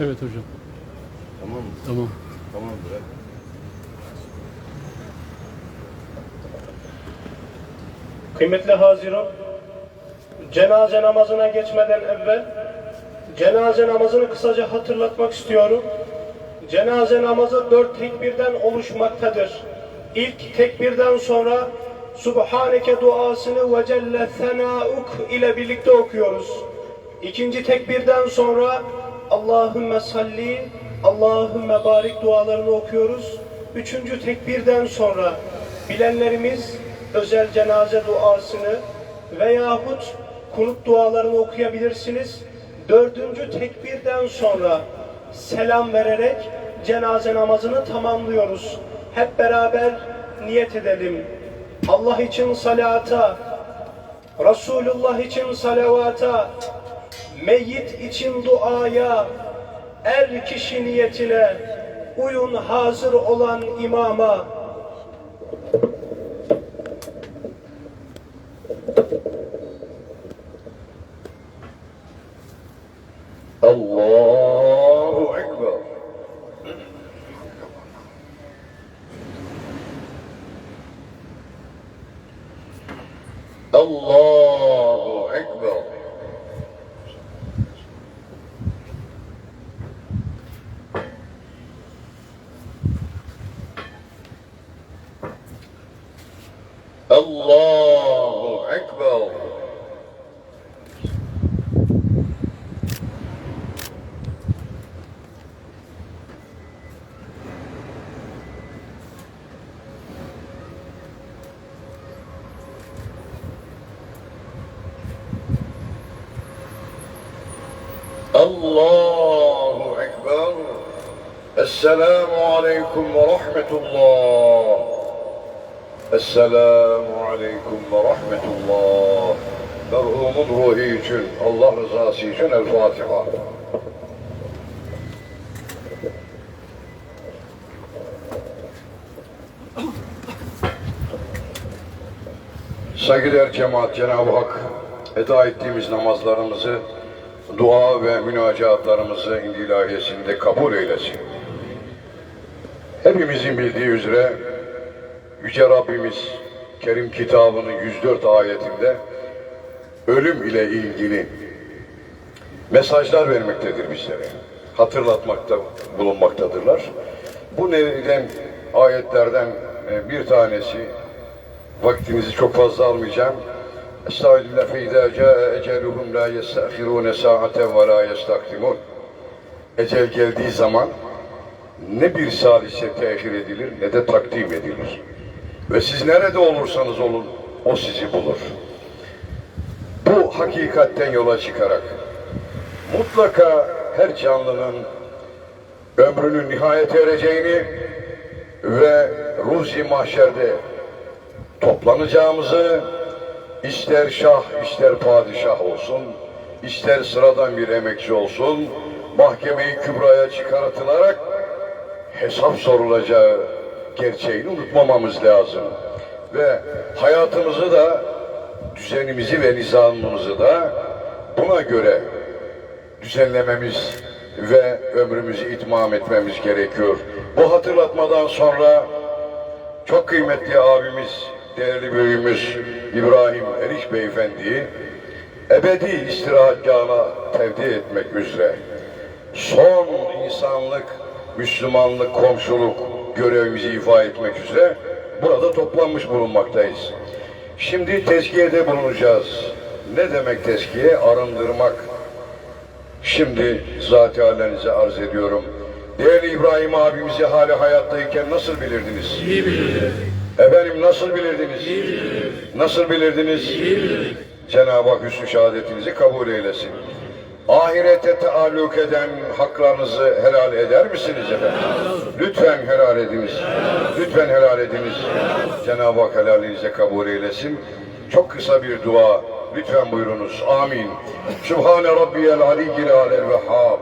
Evet hocam. Tamam mı? Tamam. Tamamdır. hadi. Kıymetli Haziran, cenaze namazına geçmeden evvel cenaze namazını kısaca hatırlatmak istiyorum. Cenaze namazı dört tekbirden oluşmaktadır. İlk tekbirden sonra Subhaneke duasını ve celle senauk ile birlikte okuyoruz. İkinci tekbirden sonra Allahümme salli, Allahümme barik dualarını okuyoruz. Üçüncü tekbirden sonra bilenlerimiz özel cenaze duasını veyahut kunut dualarını okuyabilirsiniz. Dördüncü tekbirden sonra selam vererek cenaze namazını tamamlıyoruz. Hep beraber niyet edelim. Allah için salata, Resulullah için salavata, meyyit için duaya, er kişi niyetine, uyun hazır olan imama. السلام عليكم ورحمة الله السلام عليكم ورحمة الله merhumun ruhu için, Allah rızası için El Fatiha. Saygıdeğer cemaat Cenab-ı Hak eda ettiğimiz namazlarımızı, dua ve münacatlarımızı indi ilahiyesinde kabul eylesin. Hepimizin bildiği üzere Yüce Rabbimiz Kerim kitabının 104 ayetinde ölüm ile ilgili mesajlar vermektedir bizlere. Hatırlatmakta bulunmaktadırlar. Bu nedenle ayetlerden e, bir tanesi vaktinizi çok fazla almayacağım. Estağfirullah fe izâ câe eceluhum la yestâhirûne sâaten ve la yestakdimun. Ecel geldiği zaman ne bir salise tehir edilir ne de takdim edilir. Ve siz nerede olursanız olun o sizi bulur. Bu hakikatten yola çıkarak mutlaka her canlının ömrünün nihayet ereceğini ve ruzi mahşerde toplanacağımızı ister şah ister padişah olsun, ister sıradan bir emekçi olsun, mahkemeyi kübraya çıkartılarak hesap sorulacağı gerçeğini unutmamamız lazım. Ve hayatımızı da, düzenimizi ve nizamımızı da buna göre düzenlememiz ve ömrümüzü itmam etmemiz gerekiyor. Bu hatırlatmadan sonra çok kıymetli abimiz, değerli büyüğümüz İbrahim Eriş Beyefendi'yi ebedi istirahatgahına tevdi etmek üzere son insanlık, Müslümanlık, komşuluk görevimizi ifa etmek üzere burada toplanmış bulunmaktayız. Şimdi tezkiyede bulunacağız. Ne demek tezkiye? Arındırmak. Şimdi zat-ı hallerinize arz ediyorum. Değerli İbrahim abimizi hali hayattayken nasıl bilirdiniz? İyi bilirdik. Efendim nasıl bilirdiniz? İyi bilirdik. Nasıl bilirdiniz? İyi bilirdik. Cenab-ı Hak hüsnü şehadetinizi kabul eylesin. Ahirete taalluk eden haklarınızı helal eder misiniz efendim? Lütfen helal ediniz. Lütfen helal ediniz. Cenab-ı Hak helalinize kabul eylesin. Çok kısa bir dua. Lütfen buyurunuz. Amin. Sübhane Rabbiyel aliyyil alel vehhab.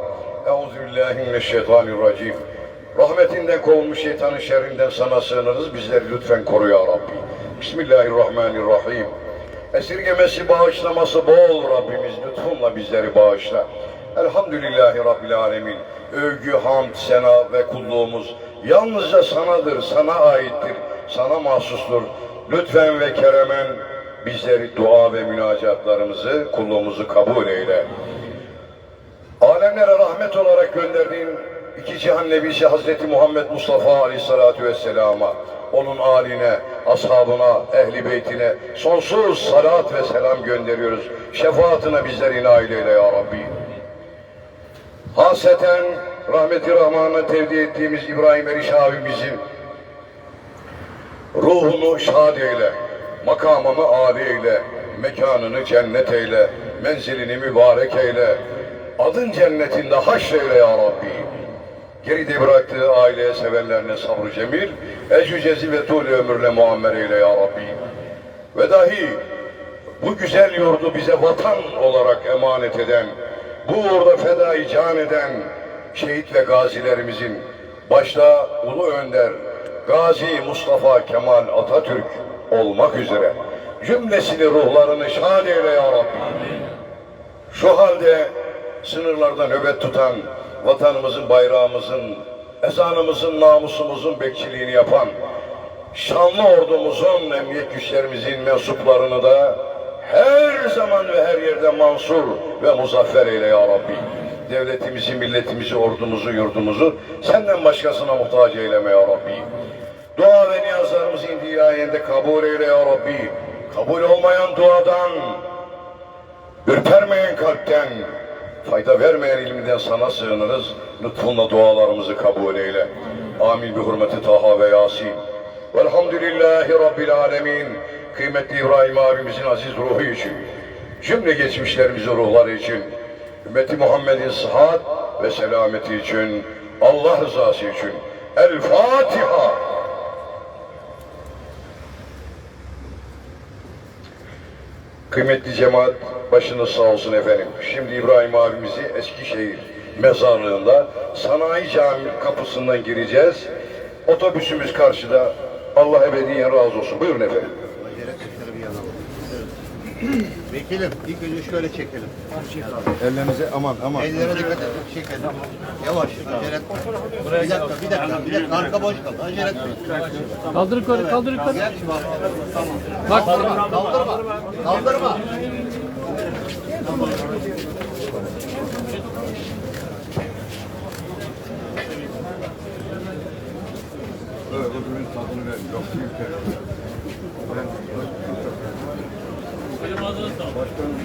Euzubillahimineşşeytanirracim. Rahmetinden kovulmuş şeytanın şerrinden sana sığınırız. Bizleri lütfen koru ya Rabbi. Bismillahirrahmanirrahim. Esirgemesi, bağışlaması bol Rabbimiz lütfunla bizleri bağışla. Elhamdülillahi Rabbil Alemin. Övgü, hamd, sena ve kulluğumuz yalnızca sanadır, sana aittir, sana mahsustur. Lütfen ve keremen bizleri dua ve münacatlarımızı, kulluğumuzu kabul eyle. Alemlere rahmet olarak gönderdiğin iki cihan nebisi Hazreti Muhammed Mustafa Aleyhisselatü Vesselam'a, onun aline, ashabına, ehli beytine sonsuz salat ve selam gönderiyoruz. Şefaatine bizleri nail eyle ya Rabbi. Haseten rahmeti rahmana tevdi ettiğimiz İbrahim Eriş abimizin ruhunu şad eyle, makamını âli eyle, mekanını cennet eyle, menzilini mübarek eyle, adın cennetinde haşreyle ya Rabbi. Geride bıraktığı aileye sevenlerine sabrı cemil, ecü cezi ve tûl ömürle muammer eyle ya Rabbi. Ve dahi bu güzel yurdu bize vatan olarak emanet eden, bu uğurda fedai can eden şehit ve gazilerimizin başta Ulu Önder, Gazi Mustafa Kemal Atatürk olmak üzere cümlesini ruhlarını şad eyle ya Rabbi. Şu halde sınırlarda nöbet tutan, vatanımızın, bayrağımızın, ezanımızın, namusumuzun bekçiliğini yapan, şanlı ordumuzun, emniyet güçlerimizin mensuplarını da her zaman ve her yerde mansur ve muzaffer eyle ya Rabbi. Devletimizi, milletimizi, ordumuzu, yurdumuzu senden başkasına muhtaç eyleme ya Rabbi. Dua ve niyazlarımızı indiği ayende kabul eyle ya Rabbi. Kabul olmayan duadan, ürpermeyen kalpten, fayda vermeyen ilminden sana sığınırız. Lütfunla dualarımızı kabul eyle. Amin bi hürmeti Taha ve Yasin. Velhamdülillahi Rabbil alemin. Kıymetli İbrahim abimizin aziz ruhu için, cümle geçmişlerimizin ruhları için, ümmeti Muhammed'in sıhhat ve selameti için, Allah rızası için. El Fatiha. Kıymetli cemaat başınız sağ olsun efendim. Şimdi İbrahim abimizi Eskişehir mezarlığında sanayi cami kapısından gireceğiz. Otobüsümüz karşıda. Allah ebediyen razı olsun. Buyurun efendim. Acele kuşları bir yanalım. Vekilim ilk önce şöyle çekelim. Ellerinize aman aman. Ellere dikkat edin. Çekelim. Yavaş. Acele etme. Bir dakika, bir dakika, bir dakika. Arka boş kal. Acele etme. Kaldır yukarı, kaldır yukarı. Gel bak. Bak, Kaldırma, kaldırma. Kaldırma. Öbürünün tadını ver. Yok büyük Başkanım